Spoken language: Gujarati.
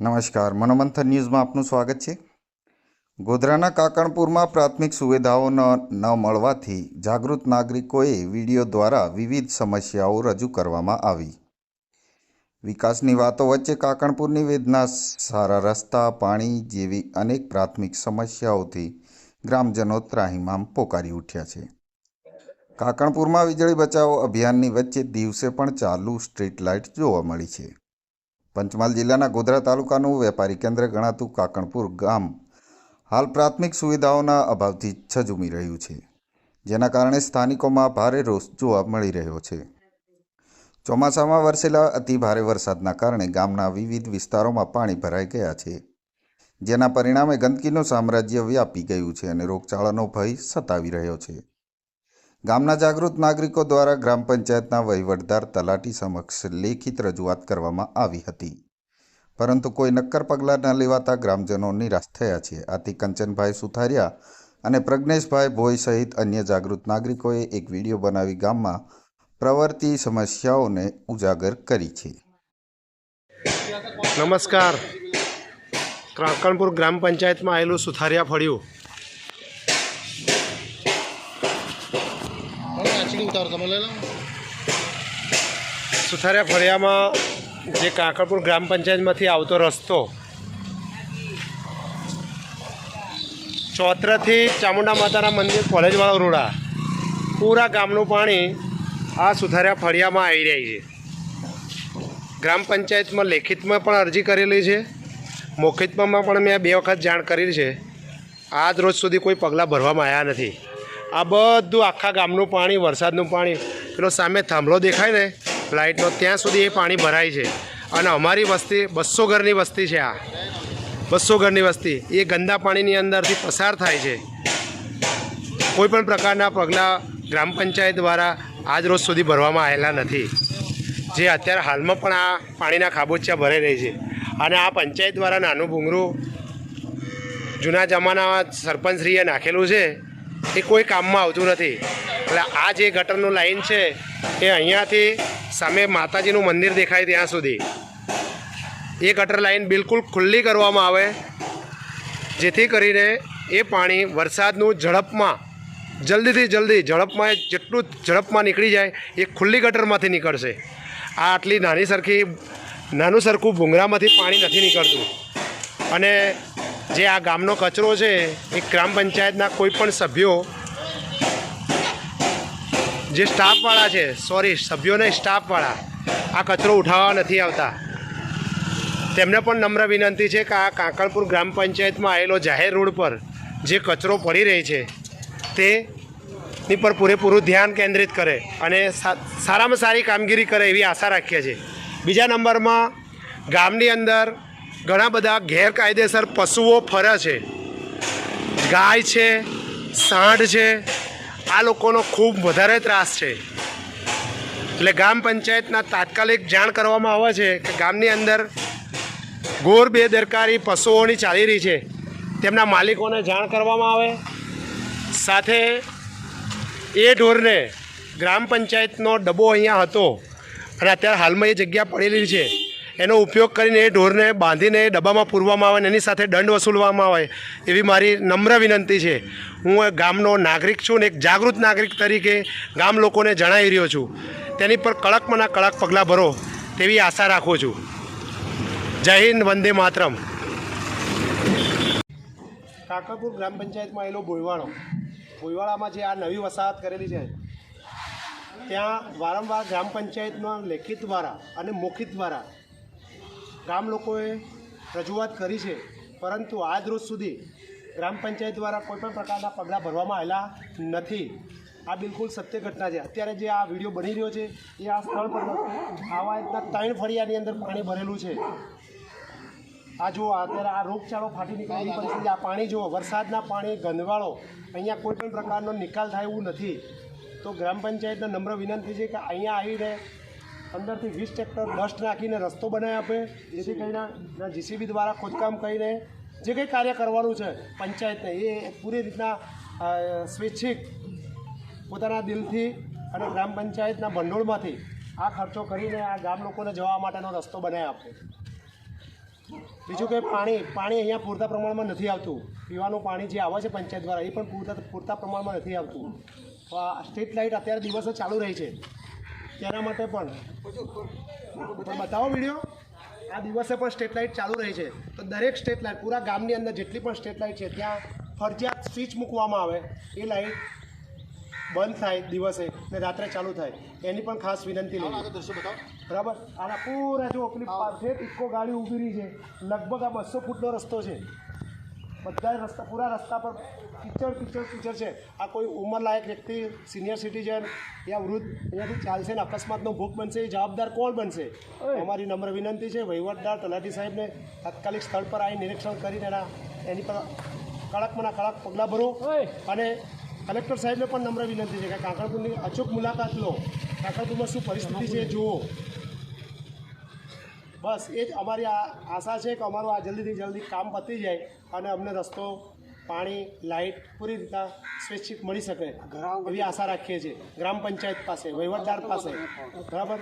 નમસ્કાર, મનોમંથન ન્યૂઝમાં આપનું સ્વાગત છે. ગોધરાના કાકણપુરમાં પ્રાથમિક સુવિધાઓ ન મળવાથી જાગૃત નાગરિકોએ વીડિયો દ્વારા વિવિધ સમસ્યાઓ રજૂ કરવામાં આવી. વિકાસની વાતો વચ્ચે કાકણપુરની વેદના સારા રસ્તા, પાણી જેવી અનેક પ્રાથમિક સમસ્યાઓથી ગ્રામજનો ત્રાહિમામ પોકારી ઉઠ્યા છે. કાકણપુરમાં વીજળી બચાવો અભિયાનની વચ્ચે દિવસે પણ ચાલુ સ્ટ્રીટ લાઇટ જોવા મળી છે. પંચમહાલ જિલ્લાના ગોધરા તાલુકાનું વેપારી કેન્દ્ર ગણાતું કાકણપુર ગામ હાલ પ્રાથમિક સુવિધાઓના અભાવથી છજુમી રહ્યું છે, જેના કારણે સ્થાનિકોમાં ભારે રોષ જોવા મળી રહ્યો છે. ચોમાસામાં વરસેલા અતિ ભારે વરસાદના કારણે ગામના વિવિધ વિસ્તારોમાં પાણી ભરાઈ ગયા છે, જેના પરિણામે ગંદકીનું સામ્રાજ્ય વ્યાપી ગયું છે અને રોગચાળાનો ભય સતાવી રહ્યો છે. ગામના જાગૃત નાગરિકો દ્વારા ગ્રામ પંચાયતના વહીવટદાર તલાટી સમક્ષ લેખિત રજૂઆત કરવામાં આવી હતી. પરંતુ કોઈ નક્કર પગલાં ન લેવાતા ગ્રામજનો નિરાશ થયા છે. આથી કંચનભાઈ સુથારિયા અને પ્રજ્ઞેશભાઈ ભોઈ સહિત અન્ય જાગૃત નાગરિકોએ એક વીડિયો બનાવી ગામમાં પ્રવર્તી સમસ્યાઓને ઉજાગર કરી છે. નમસ્કાર. કાકણપુર ગ્રામ પંચાયતમાં આવેલું સુથારિયા ફળ્યું. સુથારિયા ફળિયામાં જે કાંકરપુર ગ્રામ પંચાયતમાંથી આવતો રસ્તો, ચોત્રથી ચામુંડા માતાના મંદિર, કોલેજવાળો રોડા પૂરા ગામનું પાણી આ સુથારિયા ફળિયામાં આવી રહી છે. ગ્રામ પંચાયતમાં લેખિતમાં પણ અરજી કરેલી છે. મૌખિતમાં પણ મેં બે વખત જાણ કરી છે. આજ રોજ સુધી કોઈ પગલાં ભરવામાં આવ્યા નથી. આ બધું આખા ગામનું પાણી, વરસાદનું પાણી. પેલો સામે થાંભલો દેખાય ને લાઇટનો ત્યાં સુધી એ પાણી ભરાય છે. અને અમારી વસ્તી બસો ઘરની વસ્તી છે આ. બસો ઘરની વસ્તી. એ ગંદા પાણીની અંદરથી પસાર થાય છે. કોઈ પણ પ્રકારના પગલાં ગ્રામ પંચાયત દ્વારા આજ રોજ સુધી ભરવામાં આવેલા નથી. જે અત્યારે હાલમાં પણ આ પાણીના ખાબોચિયા ભરાઈ રહી છે. અને આ પંચાયત દ્વારા નાનું ભૂંગરું જૂના જમાનામાં સરપંચશ્રીએ નાખેલું છે. એ કોઈ કામમાં આવતું નથી. એટલે આ જે ગટરનું લાઈન છે, એ અહીંયાથી સામે માતાજીનું મંદિર દેખાય ત્યાં સુધી. એ ગટર લાઈન બિલકુલ ખુલ્લી કરવામાં આવે, જેથી કરીને એ પાણી વરસાદનું ઝડપમાં, જલ્દીથી જલ્દી ઝડપમાં, જેટલું ઝડપમાં નીકળી જાય, એ ખુલ્લી ગટરમાંથી નીકળશે. આ આટલી નાની સરખી, નાનું સરખું ભૂંગરામાંથી પાણી નથી નીકળતું. અને જે આ ગામનો કચરો છે, એ ગ્રામ પંચાયતના કોઈ પણ સભ્યો, જે સ્ટાફવાળા છે સોરી સભ્યોને સ્ટાફવાળા, આ કચરો ઉઠાવવા નથી આવતા. તેમને પણ નમ્ર વિનંતી છે કે આ કાંકણપુર ગ્રામ પંચાયતમાં આવેલો જાહેર રોડ પર જે કચરો પડી રહી છે, તેની પર પૂરેપૂરું ધ્યાન કેન્દ્રિત કરે અને સારામાં સારી કામગીરી કરે એવી આશા રાખીએ છીએ. બીજા નંબરમાં ગામની અંદર ઘણા બધા ગેરકાયદેસર પશુઓ ફરે છે. ગાય છે, સાંઢ છે, આ લોકોનો ખૂબ વધારે ત્રાસ છે. એટલે ગ્રામ પંચાયતના તાત્કાલિક જાણ કરવામાં આવે છે કે ગામની અંદર ઘોર બેદરકારી પશુઓની ચાલી રહી છે. તેમના માલિકોને જાણ કરવામાં આવે. સાથે એ ઢોરને ગ્રામ પંચાયતનો ડબ્બો અહીંયા હતો. અને અત્યારે હાલમાં એ જગ્યા પડેલી છે. એનો ઉપયોગ કરીને એ ઢોરને બાંધીને ડબ્બામાં પૂરવામાં આવે અને એની સાથે દંડ વસૂલવામાં આવે, એવી મારી નમ્ર વિનંતી છે. હું એક ગામનો નાગરિક છું ને એક જાગૃત નાગરિક તરીકે ગામ લોકોને જણાવી રહ્યો છું. તેની પર કડકમાંના કડક પગલાં ભરો તેવી આશા રાખું છું. જય હિન્દ, વંદે માતરમ. કાકાપુર ગ્રામ પંચાયતમાં આવેલો ભોયવાળો ભોયવાડામાં જે આ નવી વસાહત કરેલી છે, ત્યાં વારંવાર ગ્રામ પંચાયતમાં લેખિત દ્વારા અને મૌખિત દ્વારા ગામ લોકોએ રજૂઆત કરી છે. પરંતુ આજ રોજ સુધી ગ્રામ પંચાયત દ્વારા કોઈપણ પ્રકારના પગલાં ભરવામાં આવેલા નથી. આ બિલકુલ સત્ય ઘટના છે. અત્યારે જે આ વીડિયો બની રહ્યો છે, એ આ સ્થળ પર આવા રીતના ત્રણ ફળિયાની અંદર પાણી ભરેલું છે. આ જુઓ, અત્યારે આ રોગચાળો ફાટી નીકળેલી પરિસ્થિતિ, આ પાણી જુઓ, વરસાદના પાણી, ગંદવાળો, અહીંયા કોઈ પણ પ્રકારનો નિકાલ થાય એવું નથી. તો ગ્રામ પંચાયતને નમ્ર વિનંતી છે કે અહીંયા આવીને અંદરથી વીસ ટ્રેક્ટર ડસ્ટ નાખીને રસ્તો બનાવી આપે. જેથી કરીને જીસીબી દ્વારા ખોદકામ કરીને જે કંઈ કાર્ય કરવાનું છે પંચાયતને, એ પૂરી રીતના સ્વૈચ્છિક પોતાના દિલથી અને ગ્રામ પંચાયતના ભંડોળમાંથી આ ખર્ચો કરીને આ ગામ લોકોને જવા માટેનો રસ્તો બનાવી આપે. બીજું કે પાણી પાણી અહીંયા પૂરતા પ્રમાણમાં નથી આવતું. પીવાનું પાણી જે આવે છે પંચાયત દ્વારા એ પણ પૂરતા પૂરતા પ્રમાણમાં નથી આવતું. સ્ટ્રીટ લાઇટ અત્યારે દિવસે ચાલુ રહી છે. તેના માટે પણ. બતાવો વીડિયો. આ દિવસે પણ સ્ટ્રીટ લાઇટ ચાલુ રહી છે. તો દરેક સ્ટ્રીટ લાઇટ પૂરા ગામની અંદર જેટલી પણ સ્ટ્રીટ લાઇટ છે ત્યાં ફરજિયાત સ્વિચ મૂકવામાં આવે. એ લાઇટ બંધ થાય દિવસે ને રાત્રે ચાલુ થાય. એની પણ ખાસ વિનંતી લઈ બરાબર? આના પૂરા જો પેલી પાસે ઇકો ગાડી ઊભી રહી છે. લગભગ આ બસો ફૂટનો રસ્તો છે. બધા રસ્તા પૂરા રસ્તા પર કિચડ કિચડ કિચડ છે. આ કોઈ ઉંમરલાયક વ્યક્તિ સિનિયર સિટીઝન યા વૃદ્ધ અહીંયાથી ચાલશે ને અકસ્માતનો ભોગ બનશે એ જવાબદાર કોણ બનશે? અમારી નમ્ર વિનંતી છે વહીવટદાર તલાટી સાહેબને તાત્કાલિક સ્થળ પર આવી નિરીક્ષણ કરીને એના એની પર કડકમાંના કડક પગલાં ભરો. અને કલેક્ટર સાહેબને પણ નમ્ર વિનંતી છે કે કાંકરપુરની અચૂક મુલાકાત લો. કાંકરપુરમાં શું પરિસ્થિતિ છે જુઓ. બસ એ જ અમારી આ આશા છે કે અમારું આ જલ્દીથી જલ્દી કામ પતી જાય અને અમને રસ્તો પાણી લાઇટ પૂરી રીતના સ્વૈચ્છિક મળી શકે. એવી આશા રાખીએ છીએ. ગ્રામ પંચાયત પાસે વહીવટદાર પાસે. બરાબર?